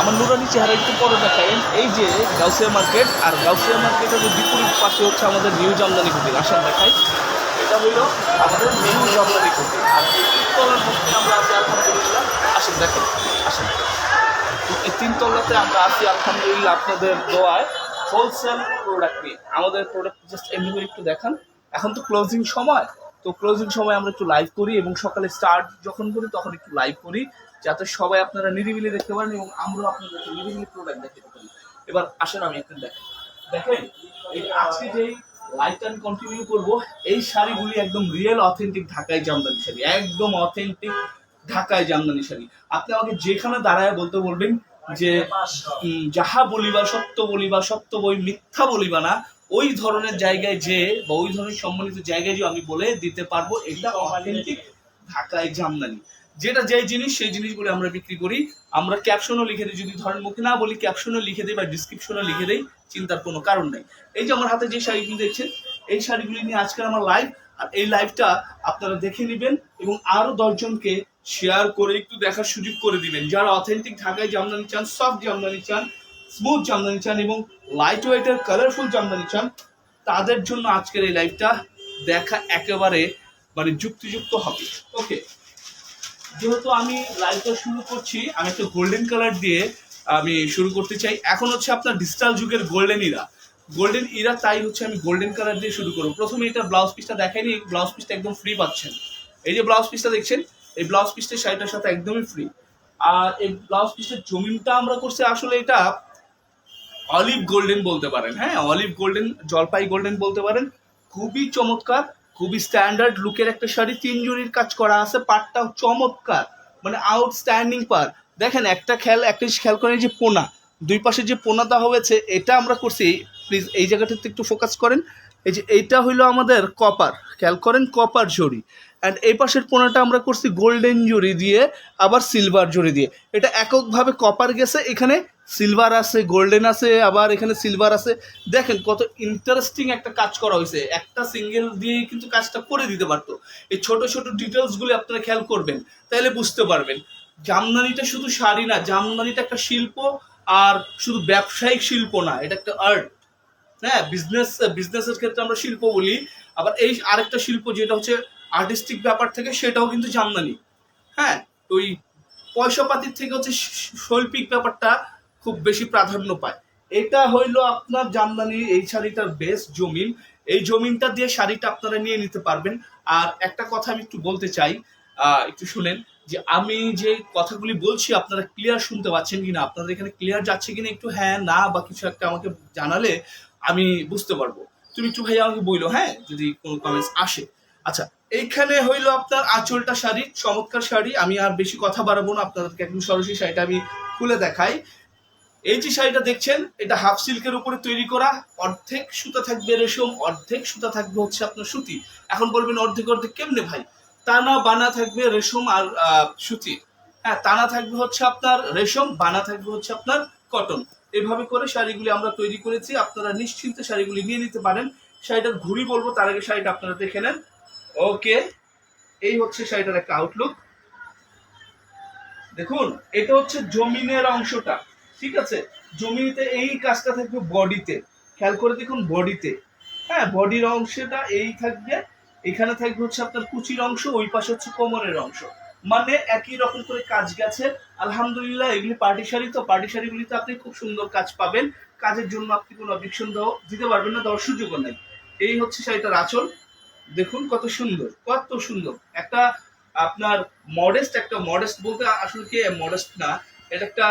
আমার নুরানি চেহারা একটু পরে দেখায়। এই যে গাউসিয়া মার্কেট, আর গাউসিয়া মার্কেটের বিপরীত পাশে হচ্ছে আমাদের নিউ জামদানি কুটির, আসেন দেখাই। এটা হইল আমাদের নিউ জামদানি কুটির। আর তিনতলার মধ্যে আমরা আছি, আলহামদুলিল্লাহ। আসেন দেখেন, আসেন। এই তিনতলাতে আমরা আছি, আলহামদুলিল্লাহ, আপনাদের দোয়ায়। হোলসেল প্রোডাক্ট নিয়ে। আমাদের প্রোডাক্ট জাস্ট এমনি করে একটু দেখান। এখন তো ক্লোজিং সময়। তো ক্লোজিং সময় আমরা একটু লাইভ করি এবং সকালে স্টার্ট যখন করি তখন একটু লাইভ করি, যাতে সবাই আপনারা নিরিবিলি দেখতে পারেন এবং আমরাও আপনাদেরকে নিরিবিলি প্রোডাক্ট দেখাতে পারি। এবার আসেন আমি একটা দেখেন দেখেন, এই আজকে যেই লাইভ আমি কন্টিনিউ করব, এই শাড়িগুলি একদম রিয়েল অথেন্টিক ঢাকায় জামদানি শাড়ি, একদম অথেন্টিক ঢাকায় জামদানি শাড়ি। আপনি আমাকে যেখানে দাঁড়ায় বলতে বলবেন যে যাহা বলিবা সত্য বলিবা, সত্য বই মিথ্যা বলিবা না ওই ধরনের জায়গায় যে বা ওই ধরনের সম্মানিত জায়গায় যে আমি বলে দিতে পারব, এটা অথেন্টিক ঢাকায় জামদানি। যেটা যে জিনিস, সেই জিনিসগুলো আমরা বিক্রি করি। আমরা ক্যাপশনও লিখে দিই, যদি ধরেন মুখে না বলি ক্যাপশনও লিখে দিই বা ডিসক্রিপশনও লিখে দিই, চিন্তার কোনো কারণ নেই। এই যে আমার হাতে যে শাড়িগুলি দেখছেন, এই শাড়িগুলি নিয়ে আজকের আমার লাইভ আর এই লাইভটা আপনারা দেখে নেবেন এবং আরও দশজনকে শেয়ার করে একটু দেখার সুযোগ করে দিবেন। যারা অথেন্টিক ঢাকায় জামদানি চান সফট জামদানি চান স্মুথ জামদানি চান এবং লাইট ওয়েটের কালারফুল জামদানি চান তাদের জন্য আজকের এই লাইভটা দেখা একেবারে মানে যুক্তিযুক্ত হবে। ওকে যেহেতু আমি লাইভটা শুরু করছি, আমি একটা গোল্ডেন কালার দিয়ে আমি শুরু করতে চাই। এখন হচ্ছে আপনার ডিজিটাল যুগের গোল্ডেন ইরা গোল্ডেন ইরা তাই হচ্ছে আমি গোল্ডেন কালার দিয়ে শুরু করব। প্রথমে এটা ব্লাউজ পিসটা দেখাইনি ব্লাউজ পিসটা একদম ফ্রি পাচ্ছেন। এই যে ব্লাউজ পিসটা দেখছেন, এই ব্লাউজ পিসটা শাড়িটার সাথে একদমই ফ্রি আর এই ব্লাউজ পিসের জমিনটা আমরা করছি, আসলে এটা অলিভ গোল্ডেন বলতে পারেন হ্যাঁ? অলিভ গোল্ডেন জলপাই গোল্ডেন বলতে পারেন। খুবই চমৎকার, খুবই স্ট্যান্ডার্ড লুকের একটা শাড়ি, তিন জরির কাজ করা আছে, পাটটাও চমৎকার মানে আউটস্ট্যান্ডিং পার। দেখেন, একটা খেয়াল একটা জিনিস খেয়াল করেন যে পোনা, দুই পাশে যে পোনাটা হয়েছে, এটা আমরা করছি প্লিজ এই জায়গাটাতে একটু ফোকাস করেন। এই যে এইটা হইল আমাদের কপার খেয়াল করেন কপার জরি। অ্যান্ড এই পাশের পোনাটা আমরা করছি গোল্ডেন জরি দিয়ে, আবার সিলভার জরি দিয়ে। এটা এককভাবে কপার গেছে, এখানে সিলভার আছে গোল্ডেন আছে, আবার এখানে সিলভার আছে। দেখেন কত ইন্টারেস্টিং একটা কাজ করা হয়েছে। একটা সিঙ্গেল দিয়েই কিন্তু কাজটা করে দিতে পারতো। এই ছোট ছোট ডিটেলসগুলি আপনারা খেয়াল করবেন, তাহলে বুঝতে পারবেন। জামদানিটা শুধু শাড়ি না, জামদানিটা একটা শিল্প, আর শুধু ব্যবসায়িক শিল্প না, এটা একটা আর্ট হ্যাঁ বিজনেস বিজনেসের ক্ষেত্রে আমরা শিল্প বলি। আবার এই আরেকটা শিল্প যেটা হচ্ছে আর্টিস্টিক ব্যাপার থেকে, সেটাও কিন্তু জামদানি। হ্যাঁ ওই পয়সাপাতির থেকে হচ্ছে শৈল্পিক ব্যাপারটা খুব বেশি প্রাধান্য পায়। এটা হইল আপনার জামদানি এই শাড়িটার বেস্ট জমিন। এই জমিনটা দিয়ে শাড়িটা আপনারা নিয়ে নিতে পারবেন। আর একটা কথা আমি একটু বলতে চাই একটু শুনেন যে আমি যে কথাগুলি বলছি আপনারা ক্লিয়ার শুনতে পাচ্ছেন কিনা? আপনাদের এখানে ক্লিয়ার যাচ্ছে কিনা একটু হ্যাঁ না বা কিছু একটা আমাকে জানালে আমি বুঝতে পারব। তুমি একটু ভাই আমাকে বইলো হ্যাঁ যদি কোনো কমেন্টস আসে। আচ্ছা এইখানে হইল আপনার আঁচলটা শাড়ি, চমৎকার শাড়ি। আমি আর বেশি কথা বাড়াবো না, আপনাদেরকে একদম সরাসরি শাড়িটা আমি খুলে দেখাই। এই যে শাড়িটা দেখছেন, এটা হাফ সিল্কের উপরে তৈরি করা, অর্ধেক সুতা থাকবে রেশম, অর্ধেক সুতা থাকবে হচ্ছে আপনার সুতি। এখন বলবেন অর্ধেক অর্ধেক কেমনে ভাই? টানা বানা থাকবে রেশম আর সুতি। হ্যাঁ টানা থাকবে হচ্ছে আপনার রেশম, বানা থাকবে হচ্ছে আপনার কটন। এভাবে করে শাড়িগুলি আমরা তৈরি করেছি, আপনারা নিশ্চিন্তে শাড়িগুলি নিয়ে নিতে পারেন। শাড়িটার ঘুরি বলব, তার আগে শাড়িটা আপনারা দেখে নেন। ওকে, এই হচ্ছে শাড়িটার একটা আউটলুক দেখুন, এটা হচ্ছে জমিনের অংশটা। ঠিক আছে? জমিতে এই কাজটা থাকবে বডিতে। খেয়াল করে দেখুন বডিতে। হ্যাঁ বডির অংশটা এই থাকবে, এখানে থাকবে হচ্ছে আপনার কুচির অংশ, ওই পাশে হচ্ছে কোমরের অংশ। মানে একই রকম করে কাজ গেছে। আলহামদুলিল্লাহ, এগুলি পার্টি শাড়ি তো পার্টি শাড়িগুলিতে আপনি খুব সুন্দর কাজ পাবেন। কাজের জন্য আপনি কোনো অবজেকশন দিতে পারবেন না, দেওয়ার সুযোগও নেই। এই হচ্ছে শাড়িটার আচল। দেখুন কত সুন্দর কত সুন্দর। একটা আপনার মডেস্ট একটা মডেস্ট বলতে আসলে কি মডেস্ট না এটা একটা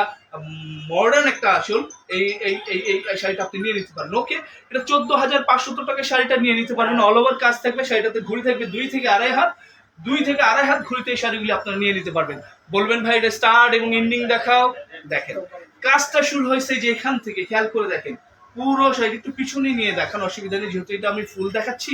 মডার্ন একটা আসল। এই এই এই এই শাড়িটা আপনি নিয়ে নিতে পারেন। ওকে এটা চোদ্দ হাজার পাঁচশো টাকা শাড়িটা নিয়ে নিতে পারবেন অল ওভার কাজ থাকবে, শাড়িটাতে ঘুড়ি থাকবে দুই থেকে আড়াই হাত। দুই থেকে আড়াই হাত ঘুরিতে এই শাড়িগুলি আপনারা নিয়ে নিতে পারবেন। বলবেন, ভাই, এটা স্টার্ট এবং এন্ডিং দেখাও। দেখেন, কাজটা শুরু হয়েছে যে এখান থেকে, খেয়াল করে দেখেন। পুরো শাড়ি একটু পিছনে নিয়ে দেখান, অসুবিধা নেই। যেহেতু এটা আমি ফুল দেখাচ্ছি,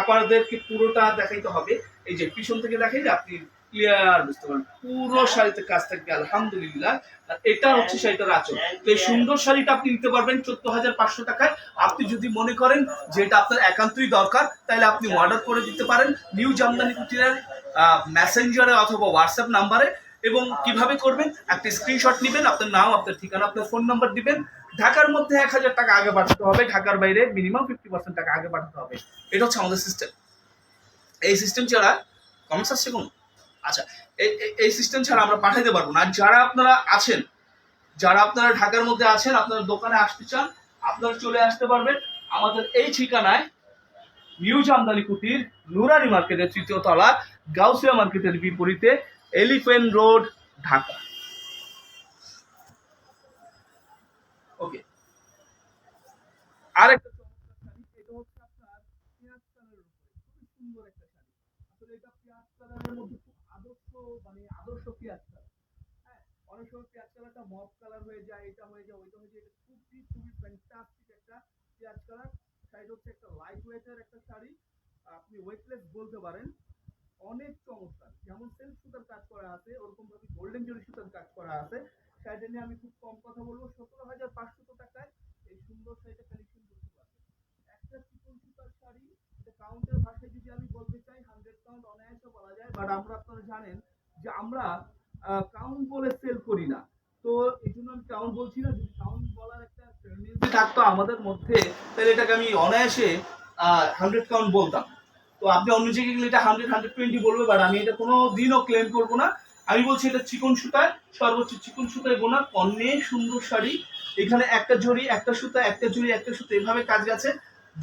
আপনাদেরকে পুরোটা দেখাইতে হবে। এই যে পিছন থেকে দেখাইলে আপনি ক্লিয়ার বুঝতে পারবেন পুরো শাড়িতে কাজ থাকবে, আলহামদুলিল্লাহ। আর এটা হচ্ছে শাড়িটার আচল। তো এই সুন্দর শাড়িটা আপনি নিতে পারবেন চোদ্দ হাজার পাঁচশো টাকায়। আপনি যদি মনে করেন যে এটা আপনার একান্তই দরকার, তাহলে আপনি অর্ডার করে দিতে পারেন নিউ জামদানি কুটিরের মেসেঞ্জারে অথবা হোয়াটসঅ্যাপ নাম্বারে এবং কীভাবে করবেন? একটা স্ক্রিনশট নেবেন, আপনার নাম, আপনার ঠিকানা, আপনার ফোন নাম্বার দিবেন। ঢাকার মধ্যে এক হাজার টাকা আগে পাঠাতে হবে, ঢাকার বাইরে মিনিমাম ফিফটি পার্সেন্ট টাকা আগে পাঠাতে হবে। এটা হচ্ছে আমাদের সিস্টেম এই সিস্টেম ছাড়া কমেন্টস আসছে কোনো? আচ্ছা এই সিস্টেম ছাড়া আমরা পাঠাতে পারব না। আর যারা আপনারা আছেন, যারা আপনারা ঢাকার মধ্যে আছেন, আপনারা দোকানে আসতে চান, আপনারা চলে আসতে পারবেন আমাদের এই ঠিকানায় নিউ জামদানি কুটির নুরানি মার্কেটের তৃতীয় তলা, গাউসিয়া মার্কেটের বিপরীতে এলিফেন্ট রোড ঢাকা। ওকে আরেকটা সুন্দর একটা শাড়ি। আসলে এটা মধ্যে আদর্শ মানে আদর্শ পেঁয়াজ কালার হ্যাঁ অনেক সময় পেঁয়াজ কালারটা মফ কালার হয়ে যায়, এটা হয়ে যায়, ওইটা হয়ে যায়। এটা খুবই খুবই ফ্যান্টাস্টিক একটা পেঁয়াজ কালার শাড়িটা হচ্ছে একটা লাইট ওয়েটের একটা শাড়ি। আপনি ওয়েটলেস বলতে পারেন। অনেক চমৎকার। যেমন সেলফ সুতার কাজ করা আছে, ওরকম ভাবে গোল্ডেন জরি সুতার কাজ করা আছে। শাড়িটা নিয়ে আমি খুব কম কথা বলব। সতেরো হাজার পাঁচশো টাকায় এই সুন্দর শাড়িটা কালেকশন করতে পারবেন। একটা চিকন সুতার শাড়ি কাউন্টের ভাষায় যদি আমি বলতে চাই হান্ড্রেড কাউন্ট অনায়াসে বলা যায় বাট আমরা আপনারা জানেন যে আমরা কাউন্ট বলে সেল করি না। তো এই জন্য আমি কাউন্ট বলছি না, যদি কাউন্ট বলার একটা tendency থাকতো আমাদের মধ্যে, তাহলে এটাকে আমি অনায়াসে হান্ড্রেড কাউন্ট বলতাম। তো আপনি অন্য জায়গায় গেলে এটা হান্ড্রেড হান্ড্রেড টোয়েন্টি বলবে বাট আমি এটা কোনো দিনও ক্লেম করব না। আমি বলছি এটা চিকন সুতায় সর্বোচ্চ চিকন সুতায় বোনা অনেক সুন্দর শাড়ি, এখানে একটা জড়ি, একটা সুতা, একটা জড়ি, একটা সুতা, এভাবে কাজ গেছে।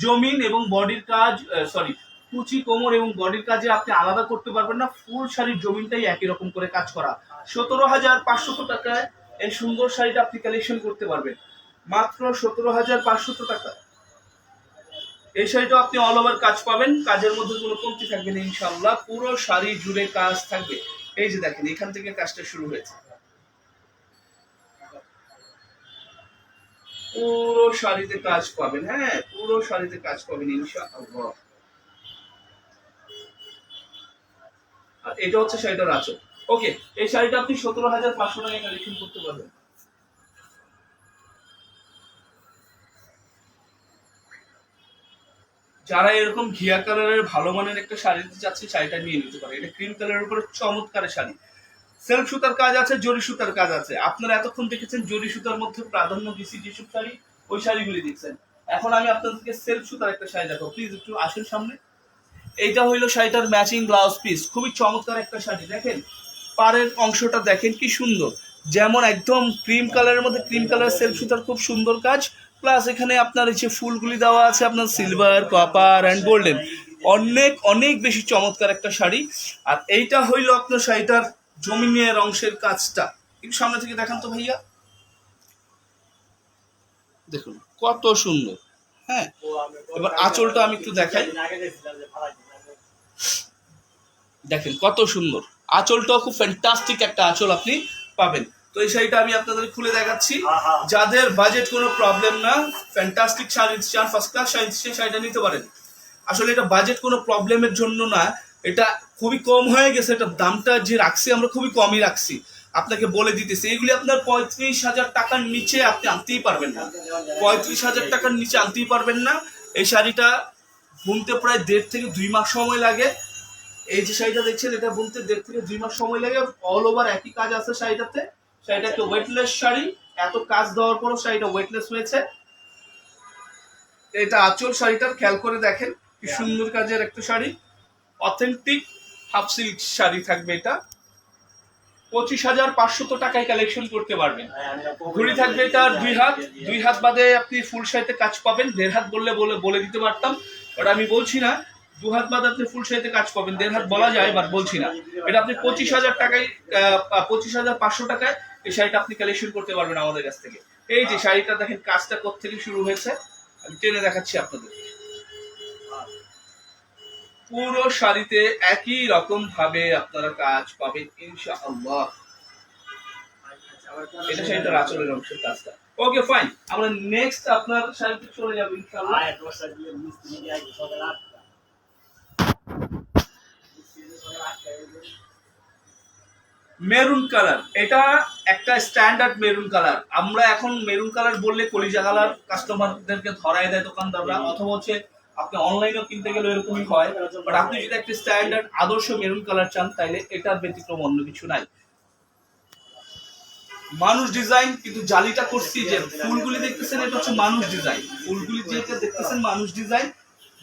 জমিন এবং বডির কাজ সরি কুচি, কোমর এবং বডির কাজে আপনি আলাদা করতে পারবেন না। ফুল শাড়ির জমিনটাই একই রকম করে কাজ করা। সতেরো হাজার পাঁচশত টাকায় এই সুন্দর শাড়িটা আপনি কালেকশন করতে পারবেন। মাত্র সতেরো হাজার পাঁচশত টাকা। এই শাড়িটা আপনি অল ওভার কাজ পাবেন। কাজের মধ্যে কোনো কমতি থাকবে না ইনশাল্লাহ পুরো শাড়ি জুড়ে কাজ থাকবে। এই যে দেখেন, এখান থেকে কাজটা শুরু হয়েছে। পুরো শাড়িতে কাজ পাবেন হ্যাঁ পুরো শাড়িতে কাজ পাবেন, ইনশাআল্লাহ। আর এটা হচ্ছে শাড়িটার আঁচল ওকে, এই শাড়িটা আপনি সতেরো হাজার পাঁচশো টাকায় কালেকশন করতে পারবেন। যারা এরকম ঘিয়া কালারের ভালো মানের একটা শাড়ি নিতে চাচ্ছে, শাড়িটা নিয়ে নিতে পারে। এটা ক্রিম কালারের উপরে চমৎকার শাড়ি। সেলফ সুতার কাজ আছে, জরি সুতার কাজ আছে। আপনারা এতক্ষণ দেখেছেন জরি সুতার মধ্যে প্রাধান্য দিছি যেসব শাড়ি, ওই শাড়িগুলি দেখছেন এখন আমি আপনাদেরকে সেলফ সুতার একটা শাড়ি দেখাবো। প্লিজ একটু আসুন সামনে। এইটা হইল শাড়িটার ম্যাচিং ব্লাউজ পিস খুবই চমৎকার একটা শাড়ি। দেখেন, পাড়ের অংশটা দেখেন কি সুন্দর। যেমন একদম ক্রিম কালারের মধ্যে ক্রিম কালার সেলফ সুতার খুব সুন্দর কাজ। প্লাস এখানে আপনার এই যে ফুলগুলি দেওয়া আছে, আপনার সিলভার কপার অ্যান্ড গোল্ডেন অনেক অনেক বেশি চমৎকার একটা শাড়ি। আর এইটা হইল আপনার শাড়িটার জমিনের অংশের কাজটা। একটু সামনে থেকে দেখান তো ভাইয়া। দেখুন, কত সুন্দর। হ্যাঁ এবার আঁচলটা আমি একটু দেখাই। দেখেন, কত সুন্দর। আঁচলটাও খুব ফ্যান্টাস্টিক একটা আঁচল আপনি পাবেন। তো এই শাড়িটা আমি আপনাদের খুলে দেখাচ্ছি। যাদের বাজেট কোনো প্রবলেম না ফ্যান্টাস্টিক শাড়ি চান ফার্স্ট ক্লাস শাড়ি শাড়িটা নিতে পারেন। আসলে এটা বাজেট কোনো প্রবলেমের জন্য না এটা খুবই কম হয়ে গেছে এটা দামটা যে রাখছি আমরা খুবই কমই রাখছি। আপনাকে বলে দিতেছি এগুলি আপনার পঁয়ত্রিশ হাজার টাকার নিচে আপনি আনতেই পারবেন না। পঁয়ত্রিশ হাজার টাকার নিচে আনতেই পারবেন না। এই শাড়িটা বুনতে প্রায় দেড় থেকে দুই মাস সময় লাগে। এই যে শাড়িটা দেখছেন এটা বুনতে দেড় থেকে দুই মাস সময় লাগে। অল ওভার একই কাজ আছে শাড়িটাতে। শাড়িটা একটা ওয়েটলেস শাড়ি। এত কাজ দেওয়ার পরও শাড়িটা ওয়েটলেস হয়েছে। এটা আঁচল শাড়িটার খেয়াল করে দেখেন কি সুন্দর কাজের একটা sari. Authentic half silk sari থাকবে এটা। পঁচিশ হাজার পাঁচশত টাকায় কালেকশন করতে পারবেন। ঘুড়ি থাকবে এটা দুই হাত। দুই হাত বাদে আপনি ফুল শাড়িতে কাজ পাবেন। দেড় হাত বললে বলে বলে দিতে পারতাম। বাট আমি বলছি না দু হাত বাদে আপনি ফুল শাড়িতে কাজ পাবেন। দেড় হাত বলা যায় বাট বলছি না। এটা আপনি পঁচিশ হাজার টাকায় পঁচিশ হাজার পাঁচশো টাকায় এই শাড়িটা আপনি কালেকশন করতে পারবেন আমাদের কাছ থেকে। এই যে শাড়িটা দেখেন কাজটা থেকে শুরু হয়েছে? আমি টেনে দেখাচ্ছি আপনাদের। পুরো শাড়িতে একই রকম ভাবে আপনারা কাজ পাবেন ইনশাআল্লাহ। এটা শাড়িটার আচলের অংশের কাজটা। ওকে ফাইন আমরা নেক্সট আপনার শাড়িতে চলে যাব ইনশাআল্লাহ। মেরুন কালার এটা একটা স্ট্যান্ডার্ড মেরুন কালার আমরা এখন মেরুন কালার বললে কলিজা কালার কাস্টমারদেরকে ধরায় দেয় দোকানদাররা অথবা হচ্ছে আপনি অনলাইনেও কিনতে গেলে এরকমই হয় বাট আপনি যদি একটা স্ট্যান্ডার্ড আদর্শ মেরুন কালার চান, তাইলে এটার ব্যতিক্রম অন্য কিছু নাই। মানুষ ডিজাইন কিন্তু জালিটা করছি যে ফুলগুলি দেখতেছেন, এটা হচ্ছে মানুষ ডিজাইন ফুলগুলি যেটা দেখতেছেন, মানুষ ডিজাইন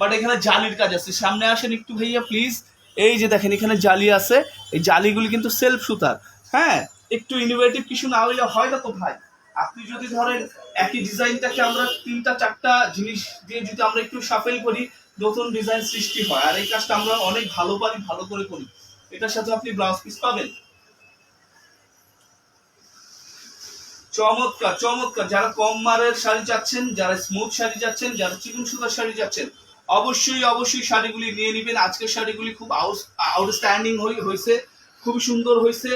বাট এখানে জালির কাজ আছে। সামনে আসেন একটু ভাইয়া প্লিজ এই যে দেখেন, এখানে জালি আছে। এই জালিগুলি কিন্তু সেলফ সুতার হ্যাঁ একটু ইনোভেটিভ কিছু না হইলে হয় না তো ভাই। আপনি যদি ধরেন একই ডিজাইনটাকে আমরা তিনটা, চারটা জিনিস দিয়ে যদি আমরা একটু সাফেল করি, নতুন ডিজাইন সৃষ্টি হয়। আর এই কাজটা আমরা অনেক ভালো পারি, ভালো করে করি। এটার সাথে আপনি ব্লাউজ পিস পাবেন। চমৎকার চমৎকার। যারা কম মারের শাড়ি চাচ্ছেন, যারা স্মুথ শাড়ি যাচ্ছেন যারা চিকন সুতার শাড়ি যাচ্ছেন অবশ্যই অবশ্যই শাড়িগুলি নিয়ে নেবেন। আজকের শাড়িগুলি খুব আউটস্ট্যান্ডিং হয়েছে খুব সুন্দর হয়েছে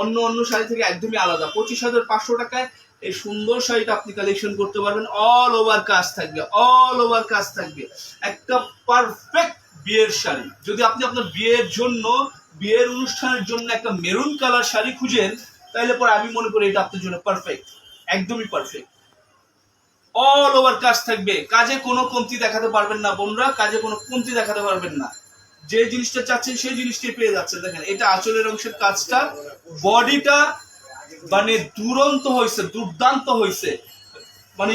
অন্য অন্য শাড়ি থেকে একদমই আলাদা। পঁচিশ হাজার পাঁচশো টাকায় এই সুন্দর শাড়িটা আপনি কালেকশন করতে পারবেন। অল ওভার কাজ থাকবে অল ওভার কাজ থাকবে। একটা পারফেক্ট বিয়ের শাড়ি। যদি আপনি আপনার বিয়ের জন্য, বিয়ের অনুষ্ঠানের জন্য একটা মেরুন কালার শাড়ি খুঁজেন, তাহলে পরে আমি মনে করি এটা আপনার জন্য পারফেক্ট একদমই পারফেক্ট অল ওভার কাজ থাকবে। কাজে কোনো কমতি দেখাতে পারবেন না বোনরা, কাজে কোনো কমতি দেখাতে পারবেন না। যে জিনিসটা চাচ্ছেন, সেই জিনিসটাই পেয়ে যাচ্ছেন। দেখেন, এটা আঁচলের অংশের কাজটা। বডিটা মানে দুরন্ত হয়েছে দুর্দান্ত হয়েছে মানে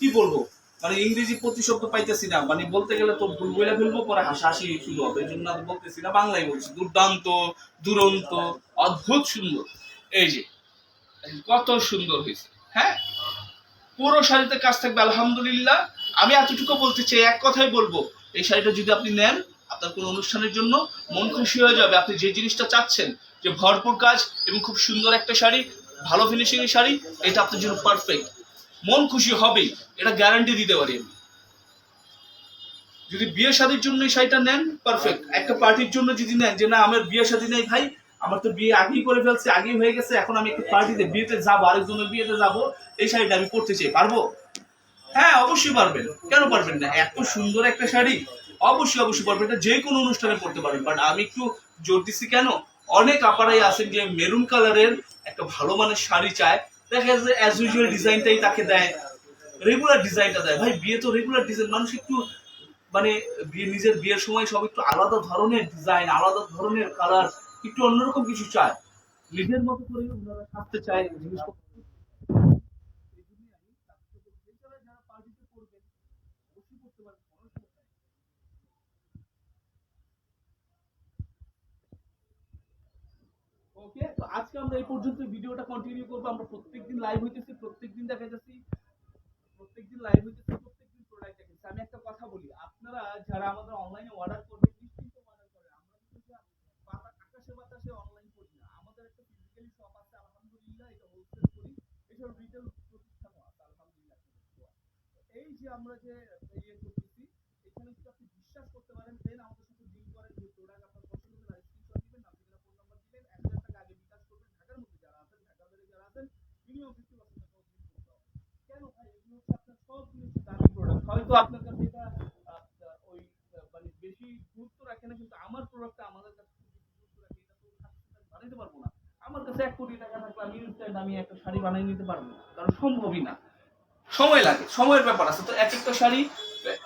কি বলব? মানে ইংরেজি প্রতিশব্দ পাইতেছি না। মানে বলতে গেলে তো বলে ফেলব, পরে হাসাহাসি শুরু হবে এই জন্য বলতেছি না, বাংলায় বলছি। দুর্দান্ত, দুরন্ত, অদ্ভুত সুন্দর। এই যে কত সুন্দর হয়েছে হ্যাঁ? পুরো শাড়িতে কাজ থাকবে, আলহামদুলিল্লাহ। আমি এতটুকু বলতে চাই, এক কথাই বলব, এই শাড়িটা যদি আপনি নেন, আপনার কোনো অনুষ্ঠানের জন্য মন খুশি হয়ে যাবে। আপনি যে জিনিসটা চাচ্ছেন যে ভরপুর কাজ এবং খুব সুন্দর একটা শাড়ি, ভালো ফিনিশিং এর শাড়ি, এটা আপনার জন্য পারফেক্ট মন খুশি হবেই, এটা গ্যারান্টি দিতে পারি আমি। যদি বিয়ে শাদির জন্য এই শাড়িটা নেন পারফেক্ট একটা পার্টির জন্য যদি নেন, যে না, আমার বিয়ে শাদী নেই ভাই, আমার তো বিয়ে আগেই করে ফেলছে, আগেই হয়ে গেছে, এখন আমি একটা পার্টিতে বিয়েতে যাব, আরেকজনের বিয়েতে যাব, এই শাড়িটা আমি পরতে চাই, পারব? হ্যাঁ অবশ্যই পারবেন। কেন পারবেন না? এত সুন্দর একটা শাড়ি, অবশ্যই অবশ্যই পারবেন। এটা যে কোনো অনুষ্ঠানে পড়তে পারবেন বাট আমি একটু জোর দিচ্ছি কেন? অনেক আপারাই আছেন যে মেরুন কালারের একটা ভালো মানের শাড়ি চায়। দেখা যাচ্ছে অ্যাজ ইউজুয়াল ডিজাইনটাই তাকে দেয়। রেগুলার ডিজাইনটা দেয়। ভাই, বিয়ে তো রেগুলার ডিজাইন। মানুষ একটু মানে বিয়ে, নিজের বিয়ের সময় সব একটু আলাদা ধরনের ডিজাইন, আলাদা ধরনের কালার, একটু অন্যরকম কিছু চায়। নিজের মতো করে থাকতে চায় জিনিসপত্র এই জন্যই আমি তাদেরকে বলছি, এছাড়া যারা পার্টিতে করবেন অবশ্যই করতে পারেন কোনো সমস্যা নেই। ওকে? তো আজকে আমরা এই পর্যন্ত ভিডিওটা কন্টিনিউ করব। আমরা প্রত্যেকদিন লাইভ হইতেছি, প্রত্যেকদিন দেখা যাচ্ছি প্রত্যেকদিন লাইভ হইতেছি, প্রত্যেকদিন প্রোডাক্ট দেখাচ্ছি আমি একটা কথা বলি, আপনারা যারা আমাদের অনলাইনে অর্ডার করবেন আমরা যে আমরা যে ইয়ে করতেছি, এখানে যদি আপনি বিশ্বাস করতে পারেন দেন আমাদের সাথে ডিল করেন যে প্রোডাক্ট আপনার পছন্দ হলে স্ক্রিনশট দিবেন নাম ঠিকানা ফোন নাম্বার দিবেন এক হাজার টাকা আগে বিকাশ করবেন ঢাকার মধ্যে যারা আছেন ঢাকার বাইরে যারা আছেন মিনিমাম ফিফটি পার্সেন্ট টাকা অগ্রিম করতে হবে কেন ভাই এগুলো হচ্ছে আপনার সব জিনিস দামি প্রোডাক্ট হয়তো আপনার কাছে এটা আহ, ওই মানে বেশি গুরুত্ব রাখে না কিন্তু আমার প্রোডাক্টটা আমাদের কাছে গুরুত্ব রাখে এটা তো বানাইতে পারব না। আমার কাছে এক কোটি টাকা থাকলে আমি ইনস্ট্যান্ট আমি একটা শাড়ি বানিয়ে নিতে পারব না কারণ সম্ভবই না। সময় লাগে সময়ের ব্যাপার আছে। তো এক একটা শাড়ি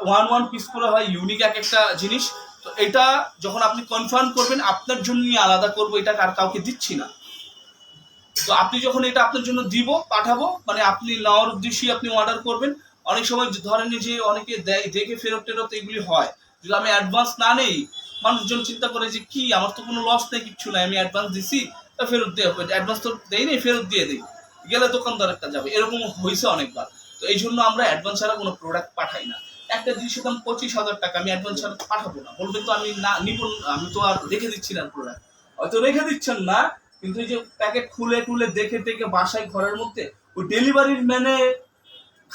ওয়ান ওয়ান পিস করে হয় ইউনিক এক একটা জিনিস। তো এটা যখন আপনি কনফার্ম করবেন আপনার জন্যই আলাদা করব এটা আর কাউকে দিচ্ছি না। তো আপনি যখন এটা আপনার জন্য দিব পাঠাবো মানে আপনি নেওয়ার উদ্দেশ্যে আপনি অর্ডার করবেন অনেক সময় ধরেন যে অনেকে দেয়, দেখে ফেরত টেরত এগুলি হয়। যদি আমি অ্যাডভান্স না নেই, মানুষজন চিন্তা করে যে কি, আমার তো কোনো লস নেই, কিচ্ছু নাই, আমি অ্যাডভান্স দিছি, তা ফেরত দেওয়া হবে অ্যাডভান্স তো দেই নেই, ফেরত দিয়ে দিই। গেলে দোকানদার একটা যাবে। এরকম হয়েছে অনেকবার। তো এই জন্য আমরা অ্যাডভান্স ছাড়া কোনো প্রোডাক্ট পাঠাই না। একটা জিনিসের দাম পঁচিশ হাজার টাকা, আমি অ্যাডভান্স ছাড়া পাঠাবো না। বলবেন তো আমি না, নিব আমি তো আর রেখে দিচ্ছি না প্রোডাক্ট হয়তো রেখে দিচ্ছেন না, কিন্তু এই যে প্যাকেট খুলে টুলে দেখে টেকে বাসায় ঘরের মধ্যে, ওই ডেলিভারির ম্যানে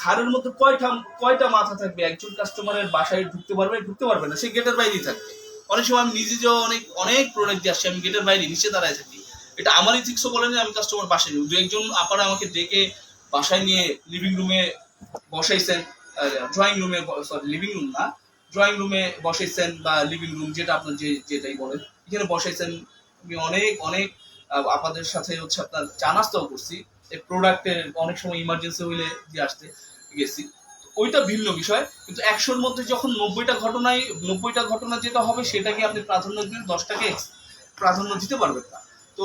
ঘরের মধ্যে কয়টা কয়টা মাথা থাকবে? একজন কাস্টমারের বাসায় ঢুকতে পারবে ঢুকতে পারবে না। সে গেটের বাইরেই থাকবে। অনেক সময় আমি নিজে যে অনেক অনেক প্রোডাক্ট দিয়ে আসছি, আমি গেটের বাইরে, নিচে দাঁড়ায় থাকি। এটা আমারই ইথিক্সও বলে যে আমি কাস্টমার বাসায় নিই। দু একজন আপনারা আমাকে ডেকে বাসায় নিয়ে লিভিং রুমে বসাইছেন ড্রয়িং রুমে সরি লিভিং রুম না ড্রয়িং রুমে বসাইছেন বা লিভিং রুম যেটা আপনার যে, যেটাই বলেন, এখানে বসাইছেন। আমি অনেক অনেক আপনাদের সাথে হচ্ছে আপনার চা নাস্তাও করছি। প্রোডাক্টের অনেক সময় ইমার্জেন্সি হইলে দিয়ে আসতে গেছি। ওইটা ভিন্ন বিষয়, কিন্তু একশোর মধ্যে যখন নব্বইটা ঘটনায়, নব্বইটা ঘটনা যেটা হবে সেটাকে আপনি প্রাধান্য দিলে দশটাকে প্রাধান্য দিতে পারবেন না। তো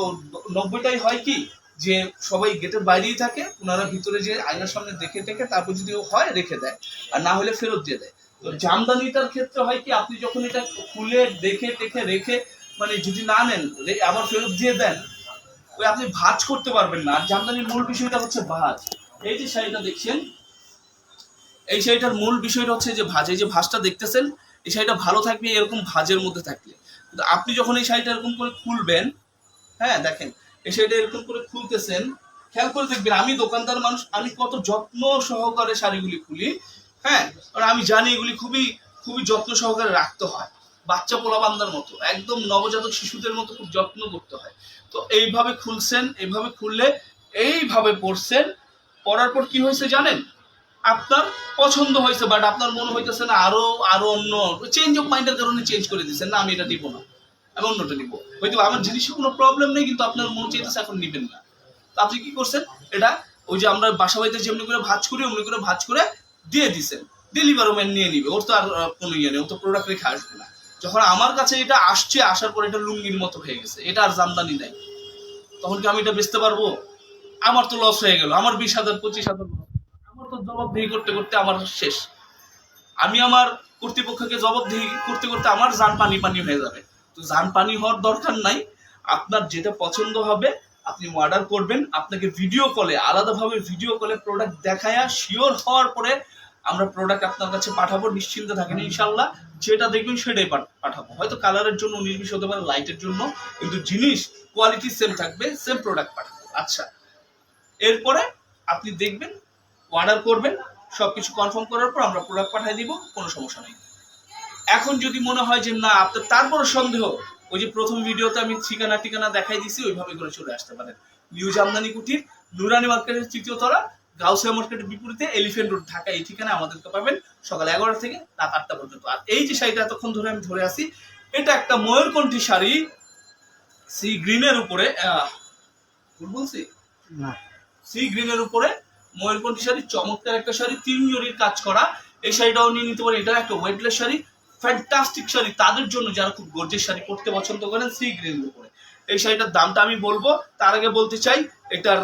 নব্বইটাই হয় কি যে সবাই গেটের বাইরেই থাকে, ওনারা ভিতরে যে আয়নার সামনে দেখে টেকে তারপর যদি হয় রেখে দেয়, আর না হলে ফেরত দিয়ে দেয়। তো জামদানিটার ক্ষেত্রে হয় কি, আপনি যখন এটা খুলে দেখে, টেকে রেখে মানে যদি না নেন আবার ফেরত দিয়ে দেন ওই আপনি ভাঁজ করতে পারবেন না। আর জামদানির মূল বিষয়টা হচ্ছে ভাঁজ। এই যে শাড়িটা দেখছেন, এই শাড়িটার মূল বিষয়টা হচ্ছে যে ভাঁজ। এই যে ভাঁজটা দেখতেছেন, এই শাড়িটা ভালো থাকবে এরকম ভাঁজের মধ্যে থাকলে। কিন্তু আপনি যখন এই শাড়িটা এরকম করে খুলবেন হ্যাঁ দেখেন, এই শাড়িটা এরকম করে খুলতেছেন, খেয়াল করে দেখবেন, আমি দোকানদার মানুষ, আমি কত যত্ন সহকারে শাড়িগুলি খুলি হ্যাঁ আর আমি জানি এগুলি খুবই খুবই যত্ন সহকারে রাখতে হয়। বাচ্চা পোলা বান্দার মতো, একদম নবজাতক শিশুদের মতো খুব যত্ন করতে হয়। তো এইভাবে খুলছেন, এইভাবে খুললে এইভাবে পড়ছেন, পড়ার পর কি হয়েছে জানেন? আপনার পছন্দ হয়েছে বাট আপনার মনে হইতেছে না আরও আরও অন্য চেঞ্জ অফ মাইন্ডের কারণে চেঞ্জ করে দিচ্ছেন না, আমি এটা নিবো না, আমি অন্যটা নিবো হয়তো আমার জিনিসে কোনো প্রবলেম নেই, কিন্তু আপনার মন চাইতেছে এখন নিবেন না। তো আপনি কি করছেন? এটা ওই যে আমরা বাসা বাড়িতে যেমনি করে ভাজ করি, অমনি করে ভাজ করে দিয়ে দিছেন। ডেলিভারি ম্যান নিয়ে নিবে, ওর তো আর কোনো ইয়ে নেই ও তো প্রোডাক্ট রেখে আসবে না। যখন আমার কাছে এটা আসছে, আসার পর এটা লুঙ্গির মতো হয়ে গেছে। এটা আর জামদানি নাই। তখন কি আমি এটা বেচতে পারব? আমার তো লস হয়ে গেল। আমার বিশ হাজার, পঁচিশ হাজার আমার তো জবাবদিহি করতে করতে আমার শেষ। আমি আমার কর্তৃপক্ষকে জবাবদিহি করতে করতে আমার জান পানি পানি হয়ে যাবে। তো জান পানি হওয়ার দরকার নাই। আপনার যেটা পছন্দ হবে, আপনি অর্ডার করবেন। আপনাকে ভিডিও কলে আলাদাভাবে ভিডিও কলে প্রোডাক্ট দেখায়া শিওর হওয়ার পরে আমরা প্রোডাক্ট আপনার কাছে পাঠাবো, নিশ্চিন্তে থাকেন ইনশাল্লাহ যেটা দেখবেন সেটাই পাঠাবো। হয়তো কালারের জন্য নির্বিষ হতে পারে লাইটের জন্য, কিন্তু জিনিস কোয়ালিটি সেম থাকবে সেম প্রোডাক্ট পাঠাবো। আচ্ছা। এরপরে আপনি দেখবেন অর্ডার করবেন, সবকিছু কনফার্ম করার পর আমরা প্রোডাক্ট পাঠিয়ে দিব, কোনো সমস্যা নেই। এখন যদি মনে হয় যে না, আপনার তারপর সন্দেহ, ওই যে প্রথম ভিডিওতে আমি ঠিকানা ঠিকানা দেখাই দিছি, ওইভাবে করে চলে আসতে পারেন। নিউজ আমদানি কুটির, নুরানি মার্কেটের তৃতীয় তলা গাউসিয়া মার্কেটের বিপরীতে এলিফেন্ট রোড ঢাকা এই ঠিকানা আমাদেরকে পাবেন সকাল এগারোটা থেকে রাত আটটা পর্যন্ত। আর এই যে শাড়িটা এতক্ষণ ধরে আমি ধরে আসি এটা একটা ময়ূরকণ্ঠী শাড়ি সি গ্রিনের উপরে ভুল বলছি? না। সি গ্রিনের উপরে ময়ূরকণ্ঠী শাড়ি চমৎকার একটা শাড়ি তিন জরির কাজ করা। এই শাড়িটাও নিয়ে নিতে পারেন এটা একটা ওয়েটলেস শাড়ি ফ্যান্টাস্টিক শাড়ি। তাদের জন্য যারা খুব গর্জের শাড়ি পরতে পছন্দ করেন সি গ্রিনের উপরে। এই শাড়িটার দামটা আমি বলব তার আগে বলতে চাই এটার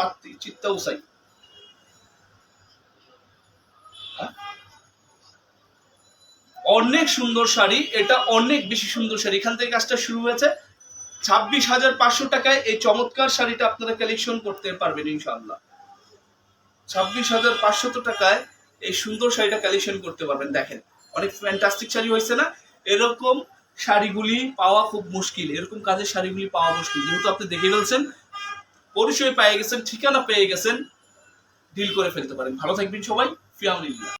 পাত্তি চিত্তা উসাই হ্যাঁ? অনেক সুন্দর শাড়ি, এটা অনেক বেশি সুন্দর শাড়ি। এখান থেকে কাজটা শুরু হয়েছে। ছাব্বিশ হাজার পাঁচশো টাকায় এই চমৎকার শাড়িটা আপনারা কালেকশন করতে পারবেন ইনশাআল্লাহ। ছাব্বিশ হাজার পাঁচশত টাকায় এই সুন্দর শাড়িটা কালেকশন করতে পারবেন। দেখেন, অনেক ফ্যান্টাস্টিক শাড়ি হয়েছে না? এরকম শাড়িগুলি পাওয়া খুব মুশকিল। এরকম কাজের শাড়িগুলি পাওয়া মুশকিল। যেহেতু আপনি দেখে ফেলছেন পরিচয় পেয়ে গেছেন ঠিকানা পেয়ে গেছেন ডিল করে ফেলতে পারেন। ভালো থাকবেন সবাই ফিয়ামিল্লা